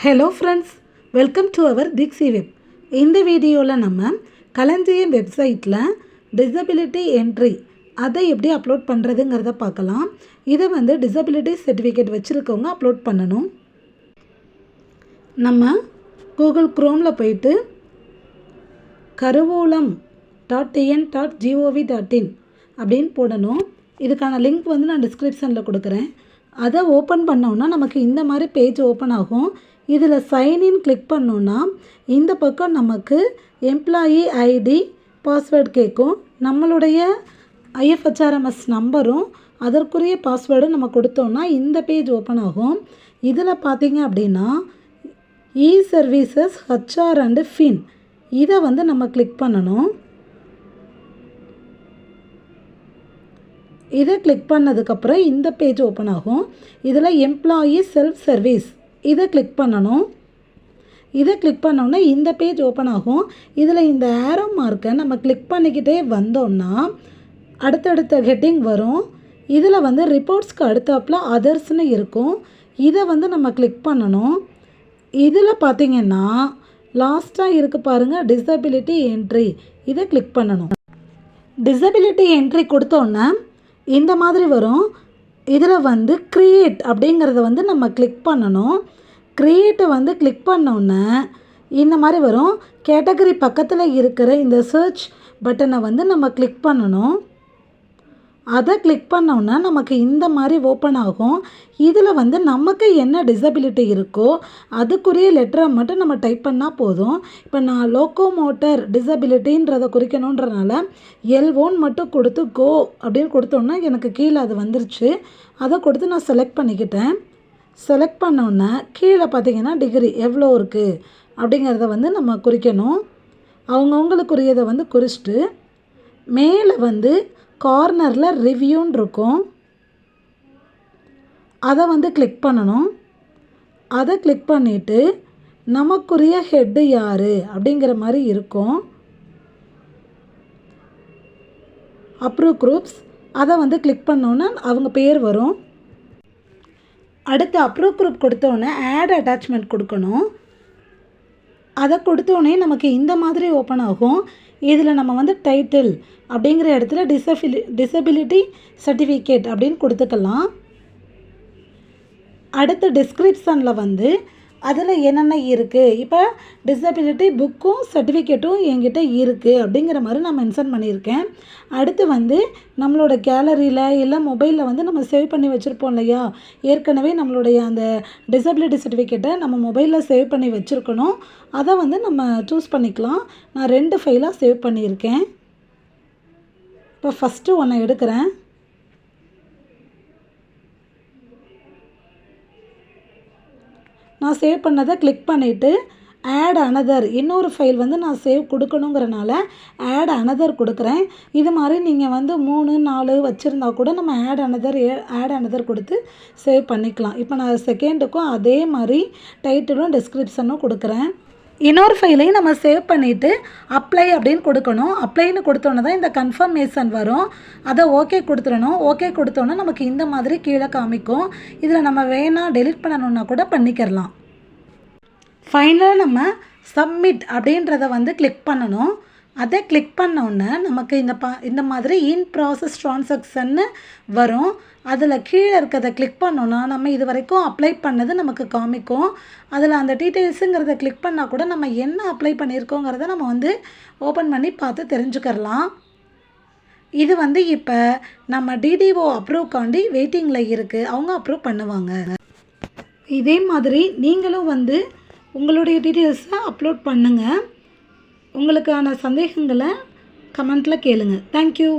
Hello friends welcome to our திக்ஸி web இந்த வீடியோவில் நம்ம களஞ்சியம் வெப்சைட்டில் டிசபிலிட்டி என்ட்ரி அதை எப்படி அப்லோட் பண்ணுறதுங்கிறத பார்க்கலாம். இதை வந்து டிசபிலிட்டி சர்டிஃபிகேட் வச்சுருக்கவங்க அப்லோட் பண்ணணும். நம்ம கூகுள் க்ரோமில் போயிட்டு கருவூலம் dot TN dot gov dot in அப்படின்னு போடணும். இதுக்கான லிங்க் வந்து நான் டிஸ்கிரிப்ஷனில் கொடுக்குறேன். அதை ஓப்பன் பண்ணோன்னா நமக்கு இந்த மாதிரி பேஜ் ஓப்பன் ஆகும். இதில் சைன்இன் கிளிக் பண்ணோன்னா இந்த பக்கம் நமக்கு எம்ப்ளாயி ஐடி பாஸ்வேர்டு கேட்கும். நம்மளுடைய ஐஎஃப்ஹெச்ஆர்எம்எஸ் நம்பரும் அதற்குரிய பாஸ்வேர்டும் நம்ம கொடுத்தோன்னா இந்த பேஜ் ஓப்பன் ஆகும். இதில் பார்த்தீங்க அப்படின்னா e services HR and fin இதை வந்து நம்ம கிளிக் பண்ணணும். இதை கிளிக் பண்ணதுக்கப்புறம் இந்த பேஜ் ஓப்பன் ஆகும். இதில் எம்ப்ளாயி செல்ஃப் சர்வீஸ் இதை கிளிக் பண்ணணும். இதை கிளிக் பண்ணோன்னா இந்த பேஜ் ஓப்பன் ஆகும். இதில் இந்த ஆரோ மார்க்கை நம்ம கிளிக் பண்ணிக்கிட்டே வந்தோம்னா அடுத்தடுத்த ஹெட்டிங் வரும். இதில் வந்து ரிப்போர்ட்ஸ்க்கு அடுத்தாப்பில் அதர்ஸ்னு இருக்கும். இதை வந்து நம்ம கிளிக் பண்ணணும். இதில் பார்த்திங்கன்னா லாஸ்ட்டாக இருக்குது பாருங்கள் டிசபிலிட்டி என்ட்ரி இதை கிளிக் பண்ணணும். டிசபிலிட்டி என்ட்ரி கொடுத்தோன்னே இந்த மாதிரி வரும். இதில் வந்து க்ரியேட் அப்படிங்கிறத வந்து நம்ம கிளிக் பண்ணணும். க்ரியேட்டை வந்து கிளிக் பண்ணோன்னே இந்த மாதிரி வரும். கேட்டகரி பக்கத்தில் இருக்கிற இந்த சர்ச் பட்டனை வந்து நம்ம கிளிக் பண்ணணும். அதை கிளிக் பண்ணோன்னா நமக்கு இந்த மாதிரி ஓப்பன் ஆகும். இதில் வந்து நமக்கு என்ன டிசபிலிட்டி இருக்கோ அதுக்குரிய லெட்டரை மட்டும் நம்ம டைப் பண்ணால் போதும். இப்போ நான் லோக்கோ மோட்டர் டிசபிலிட்டின்றதை குறிக்கணுன்றனால எல் மட்டும் கொடுத்து கோ அப்படின்னு கொடுத்தோன்னா எனக்கு கீழே அது வந்துருச்சு. அதை கொடுத்து நான் செலக்ட் பண்ணிக்கிட்டேன். செலக்ட் பண்ணோன்னே கீழே பார்த்தீங்கன்னா டிகிரி எவ்வளோ இருக்குது அப்படிங்கிறத வந்து நம்ம குறிக்கணும். அவங்கவுங்களுக்குரியதை வந்து குறிச்சிட்டு மேலே வந்து கார்னரில் ரிவ்யூன்னு இருக்கும். அதை வந்து கிளிக் பண்ணணும். அதை கிளிக் பண்ணிவிட்டு நமக்குரிய ஹெட்டு யார்? அப்படிங்கிற மாதிரி இருக்கும். அப்ரூவ் குரூப்ஸ் அதை வந்து கிளிக் பண்ணோன்னா அவங்க பேர் வரும். அடுத்து அப்ரூவ் குரூப் கொடுத்தோன்னே ஆட் அட்டாச்மெண்ட் கொடுக்கணும். அதை கொடுத்தோடனே நமக்கு இந்த மாதிரி ஓப்பன் ஆகும். இதில் நம்ம வந்து டைட்டில் அப்படிங்கிற இடத்துல டிசபிலி டிசபிலிட்டி சர்டிஃபிகேட் அப்படின்னு கொடுத்துக்கலாம். அடுத்த டிஸ்கிரிப்ஷனில் வந்து அதில் என்னென்ன இருக்குது இப்போ டிசபிலிட்டி புக்கும் சர்டிஃபிகேட்டும் என்கிட்ட இருக்குது அப்படிங்கிற மாதிரி நான் மென்ஷன் பண்ணியிருக்கேன். அடுத்து வந்து நம்மளோட கேலரியில் இல்லை மொபைலில் வந்து நம்ம சேவ் பண்ணி வச்சுருப்போம் இல்லையா? ஏற்கனவே நம்மளுடைய அந்த டிசபிலிட்டி சர்டிஃபிகேட்டை நம்ம மொபைலில் சேவ் பண்ணி வச்சுருக்கணும். அதை வந்து நம்ம சூஸ் பண்ணிக்கலாம். நான் ரெண்டு ஃபைலாக சேவ் பண்ணியிருக்கேன். இப்போ ஃபஸ்ட்டு ஒன்று எடுக்கிறேன். நான் சேவ் பண்ணதை கிளிக் பண்ணிவிட்டு ஆட் அனதர் இன்னொரு ஃபைல் வந்து நான் சேவ் கொடுக்கணுங்கிறனால ஆட் அனதர் கொடுக்குறேன். இது மாதிரி நீங்கள் வந்து மூணு நாலு வச்சுருந்தா கூட நம்ம ஆட் அனதர் ஆட் அனதர் கொடுத்து சேவ் பண்ணிக்கலாம். இப்போ நான் செகண்டுக்கும் அதே மாதிரி டைட்டிலும் டிஸ்கிரிப்ஷனும் கொடுக்குறேன். இன்னொரு ஃபைலையும் நம்ம சேவ் பண்ணிவிட்டு அப்ளை அப்படின்னு கொடுக்கணும். அப்ளைன்னு கொடுத்தோன்னே தான் இந்த கன்ஃபர்மேஷன் வரும். அதை ஓகே கொடுத்துடணும். ஓகே கொடுத்தோன்னே நமக்கு இந்த மாதிரி கீழே காமிக்கும். இதில் நம்ம வேணாம் டெலிட் பண்ணணுன்னா கூட பண்ணிக்கிறலாம். ஃபைனலாக நம்ம சப்மிட் அப்படின்றத வந்து கிளிக் பண்ணணும். அதை கிளிக் பண்ணோன்னே நமக்கு இந்த பா இந்த மாதிரி இன் ப்ராசஸ் ட்ரான்சாக்ஷன்னு வரும். அதில் கீழே இருக்கிறத கிளிக் பண்ணோன்னா நம்ம இது வரைக்கும் அப்ளை பண்ணது நமக்கு காமிக்கும். அதில் அந்த டீட்டெயில்ஸுங்கிறத கிளிக் பண்ணால் கூட நம்ம என்ன அப்ளை பண்ணியிருக்கோங்கிறத நம்ம வந்து ஓப்பன் பண்ணி பார்த்து தெரிஞ்சுக்கிறலாம். இது வந்து இப்போ நம்ம டிடிஓ அப்ரூவ்காண்டி வெயிட்டிங்கில் இருக்குது அவங்க அப்ரூவ் பண்ணுவாங்க. இதே மாதிரி நீங்களும் வந்து உங்களுடைய டீட்டெயில்ஸை அப்லோட் பண்ணுங்கள் உங்களுக்கான சந்தேகங்களை கமெண்ட்டில் கேளுங்கள் தேங்க்யூ